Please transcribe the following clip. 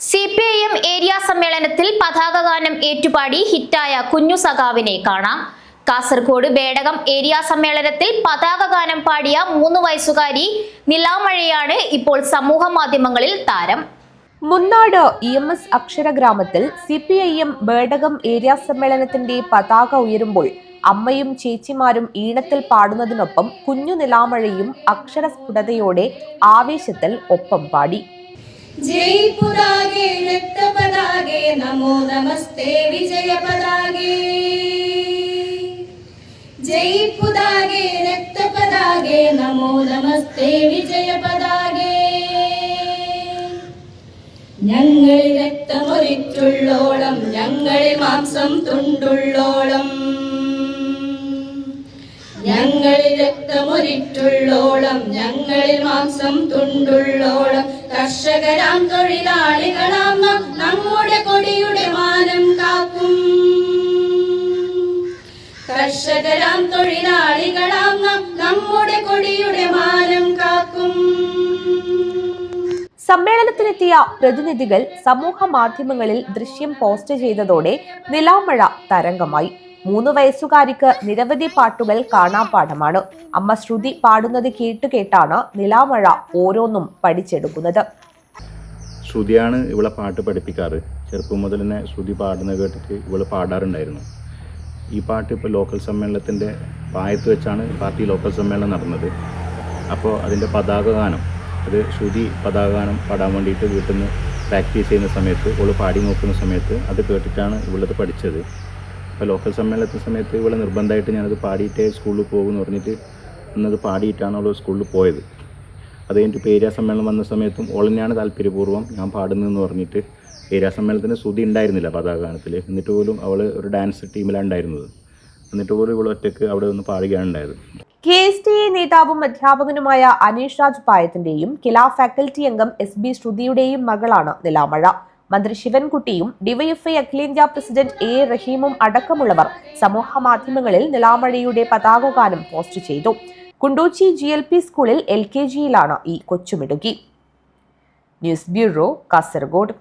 C P I M area സമ്മേളനത്തിൽ പതാക ഗാനം ഏറ്റുപാടി ഹിറ്റായ കുഞ്ഞു സഖാവിനെ കാണാം. കാസർഗോഡ് ബേടകം ഏരിയ സമ്മേളനത്തിൽ പതാക ഗാനം പാടിയ മൂന്ന് വയസ്സുകാരി നിലാമഴയാണ് ഇപ്പോൾ സമൂഹ മാധ്യമങ്ങളിൽ താരം. മുന്നാട് ഇ എം എസ് അക്ഷര ഗ്രാമത്തിൽ C P I M Bedakam area സമ്മേളനത്തിന്റെ പതാക ഉയരുമ്പോൾ അമ്മയും ചേച്ചിമാരും ഈണത്തിൽ പാടുന്നതിനൊപ്പം കുഞ്ഞു നിലാമഴയും അക്ഷരസ്ഫുടതയോടെ ആവേശത്തിൽ ഒപ്പം പാടി. ജയ്പുരാഗേ രക്തപതാകേ നമോ നമസ്തേ വിജയപതാകേ. ജയ്പുരാഗേ രക്തപതാകേ നമോ നമസ്തേ വിജയപതാകേ. ഞങ്ങൾ രക്തമൊരിച്ചുള്ളോളം ഞങ്ങളിൽ മാംസം തുണ്ടുള്ളോളം ഞങ്ങളിൽ രക്തമൊരിറ്റുള്ളോളം ഞങ്ങളിൽ മാംസം തുണ്ടുള്ളോളം കർഷകരാം തൊഴിലാളികളാം നമ്മുടെ കൊടിയുടെ മാനം കാക്കും. കർഷകരാം തൊഴിലാളികളാം നമ്മുടെ കൊടിയുടെ മാനം കാക്കും. സമ്മേളനത്തിനെത്തിയ പ്രതിനിധികൾ സമൂഹ മാധ്യമങ്ങളിൽ ദൃശ്യം പോസ്റ്റ് ചെയ്തതോടെ നിലാമഴ തരംഗമായി. മൂന്ന് വയസ്സുകാരിക്ക് നിരവധി പാട്ടുകൾ കാണാൻ പാഠമാണ്. അമ്മ ശ്രുതി പാടുന്നത് കേട്ടു കേട്ടാണ് നിലാമഴ ഓരോന്നും പഠിച്ചെടുക്കുന്നത്. ശ്രുതിയാണ് ഇവളെ പാട്ട് പഠിപ്പിക്കാറ്. ചെറുപ്പം മുതൽ തന്നെ ശ്രുതി പാടുന്നത് കേട്ടിട്ട് ഇവൾ പാടാറുണ്ടായിരുന്നു. ഈ പാട്ട് ഇപ്പോൾ ലോക്കൽ സമ്മേളനത്തിന്റെ പായത്ത് വെച്ചാണ് പാർട്ടി ലോക്കൽ സമ്മേളനം നടന്നത്. അപ്പോൾ അതിന്റെ പതാക ഗാനം അത് ശ്രുതി പതാക ഗാനം പാടാൻ വേണ്ടിയിട്ട് വീട്ടിൽ നിന്ന് പ്രാക്ടീസ് ചെയ്യുന്ന സമയത്ത് ഇവൾ പാടി നോക്കുന്ന സമയത്ത് അത് കേട്ടിട്ടാണ് ഇവളത് പഠിച്ചത്. അപ്പോൾ ലോക്കൽ സമ്മേളനത്തിന് സമയത്ത് ഇവിടെ നിർബന്ധമായിട്ട് ഞാനത് പാടിയിട്ടേ സ്കൂളിൽ പോകുമെന്ന് പറഞ്ഞിട്ട് അന്നത് പാടിയിട്ടാണ് സ്കൂളിൽ പോയത്. അത് കഴിഞ്ഞിട്ട് ഏരിയ സമ്മേളനം വന്ന സമയത്തും ഓൾ തന്നെയാണ് താല്പര്യപൂർവം ഞാൻ പാടുന്നതെന്ന് പറഞ്ഞിട്ട് ഏരിയ സമ്മേളനത്തിന് ശ്രുതി ഉണ്ടായിരുന്നില്ല പതാകാനത്തിൽ എന്നിട്ട് പോലും അവൾ ഒരു ഡാൻസ് ടീമിലാണ് ഉണ്ടായിരുന്നത്. എന്നിട്ട് പോലും ഇവൾ ഒറ്റയ്ക്ക് അവിടെ ഒന്ന് പാടുകയാണ് ഉണ്ടായത്. കെ എസ് ടി എ നേതാവും അധ്യാപകനുമായ അനീഷ് രാജ് പായത്തിന്റെയും കില ഫാക്കൽറ്റി അംഗം എസ് ബി ശ്രുതിയുടെയും മകളാണ് നിലാമഴ. മന്ത്രി ശിവൻകുട്ടിയും ഡിവൈഎഫ്ഐ അഖിലേന്ത്യാ പ്രസിഡന്റ് എ റഹീമും അടക്കമുള്ളവർ സമൂഹ മാധ്യമങ്ങളിൽ നിലാമഴയുടെ പതാകഗാനം പോസ്റ്റ് ചെയ്തു. കുണ്ടോച്ചി ജി എൽ പി സ്കൂളിൽ എൽ കെ ജിയിലാണ് ഈ കൊച്ചുമിടുക്കി. News bureau Kasaragod.